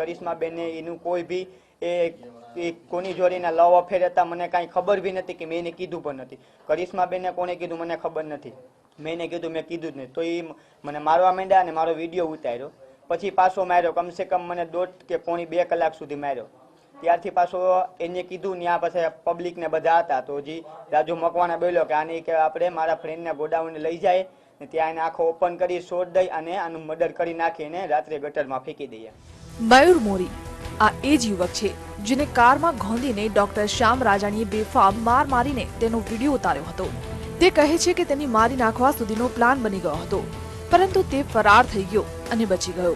કરિશ્માબેને એનું કોઈ બી એ કોની જોડીના લવ અફેર હતા, મને કાંઈ ખબર બી નથી કે મેં એને કીધું પણ નથી. કરિશ્માબેને કોને કીધું મને ખબર નથી. મેં એને કીધું, મેં કીધું જ નહીં. તો એ મને મારવા માંડ્યા અને મારો વીડિયો ઉતાર્યો. પછી પાછો માર્યો. કમસે કમ મને દોઢ કે પોણી બે કલાક સુધી માર્યો. ત્યારથી પાછો એને કીધું ત્યાં પછી પબ્લિકને બધા હતા. તો હજી રાજુ મકવાના બોલ્યો કે આની કે આપણે મારા ફ્રેન્ડને ગોડાઉને લઈ જાય ત્યાં એને આખો ઓપન કરી શોધ દઈ અને આનું મર્ડર કરી નાખીને રાત્રે ગટરમાં ફેંકી દઈએ. મયુર મોરી, આ એ જ યુવક છે જેને કારમાં ગોંધીને ડોક્ટર શ્યામ રાજાણીએ બેફામ માર મારીને તેનો વીડિયો ઉતાર્યો હતો. તે કહે છે કે તેની મારી નાખવા સુધીનો પ્લાન બની ગયો હતો, પરંતુ તે ફરાર થઈ ગયો અને બચી ગયો.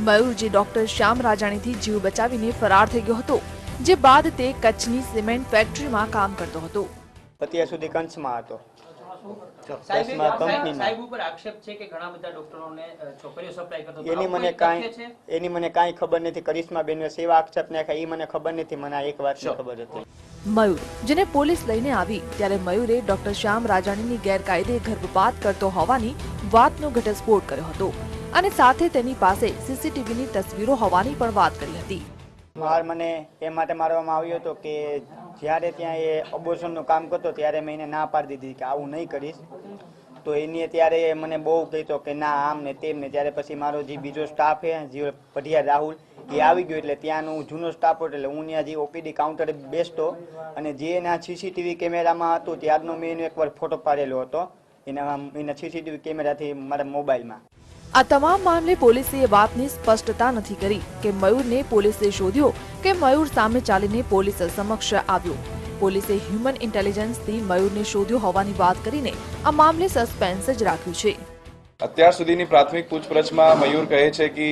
મયુર જે ડોક્ટર શ્યામ રાજાણીથી જીવ બચાવીને ફરાર થઈ ગયો હતો, જે બાદ તે કચ્છની સિમેન્ટ ફેક્ટરીમાં કામ કરતો હતો. અત્યાર સુધી કંચમાં હતો. સાહેબ દસમા સાહેબ કંપનીમાં સાહેબ ઉપર આક્ષેપ છે કે ઘણા બધા ડોક્ટરોને છોકરીઓ સપ્લાય કરતો એની મને કાંઈ એની મને કાંઈ ખબર નથી. કરિશ્માબેન સેવા આક્ષેપ નાખ્યા એ મને ખબર નથી. મને એક વાતની ખબર હતી. મયુર જેને પોલીસ લઈને આવી ત્યારે મયુરે ડોક્ટર શ્યામ રાજાણીની ગેરકાયદે ગર્ભપાત કરતો હોવાની વાતનો ઘટસ્ફોટ કર્યો હતો અને સાથે તેની પાસે સીસીટીવીની તસવીરો હોવાની પણ વાત કરી હતી. માર મને એ માટે મારવામાં આવ્યો હતો કે જ્યારે ત્યાં એ અબોર્શનનું કામ કરતો, ત્યારે મેં એને ના પાડી દીધી કે આવું નહીં કરીશ. તો એની ત્યારે મને બહુ કહેતો કે ના, આમ ને તેમ ને. ત્યારે પછી મારો જે બીજો સ્ટાફ છે, જે પઢિયા રાહુલ, એ આવી ગયો એટલે ત્યાંનું જૂનો સ્ટાફ હતો એટલે હું ત્યાં જે ઓપીડી કાઉન્ટરે બેસતો અને જે એના સીસીટીવી કેમેરામાં હતું, ત્યારનો મેં એનો એકવાર ફોટો પાડેલો હતો. એના એના સીસીટીવી કેમેરાથી મારા મોબાઈલમાં. આ તમામ મામલે પોલીસે એ વાતની સ્પષ્ટતા નથી કરી કે મયુરને પોલીસે શોધ્યો કે મયુર સામે ચાલીને પોલીસ સમક્ષ આવ્યો. પોલીસે હ્યુમન ઇન્ટેલિજન્સથી મયુરને શોધ્યો હોવાની વાત કરીને આ મામલે સસ્પેન્સ જ રાખ્યું છે. અત્યાર સુધીની પ્રાથમિક પૂછપરછમાં મયુર કહે છે કે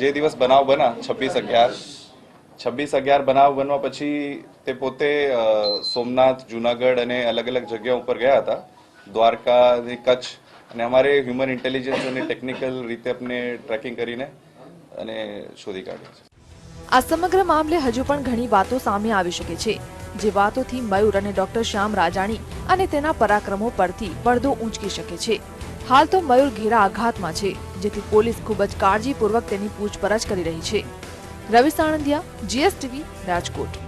જે દિવસ બનાવ બના, છવ્વીસ અગિયાર. છવ્વીસ અગિયાર બનાવ બનવા પછી તે પોતે સોમનાથ, જુનાગઢ અને અલગ અલગ જગ્યા ઉપર ગયા હતા. દ્વારકા કચ્છ અને અમારે હ્યુમન ઇન્ટેલિજન્સ અને ટેકનિકલ રીતે આપણે ટ્રેકિંગ કરીને અને શોધી કાઢ્યા છે. આ સમગ્ર મામલે હજુ પણ ઘણી વાતો સામે આવી શકે છે. જે વાતોથી મયુર અને ડોક્ટર શ્યામ રાજાણી અને તેના પરાક્રમો પરથી પડદો ઊંચકી શકે છે. હાલ તો મયુર ઘેરા આઘાતમાં છે, જેથી પોલીસ ખૂબ જ કાળજીપૂર્વક તેની પૂછપરછ કરી રહી છે. રવિ સાણંદિયા જીએસટીવી રાજકોટ.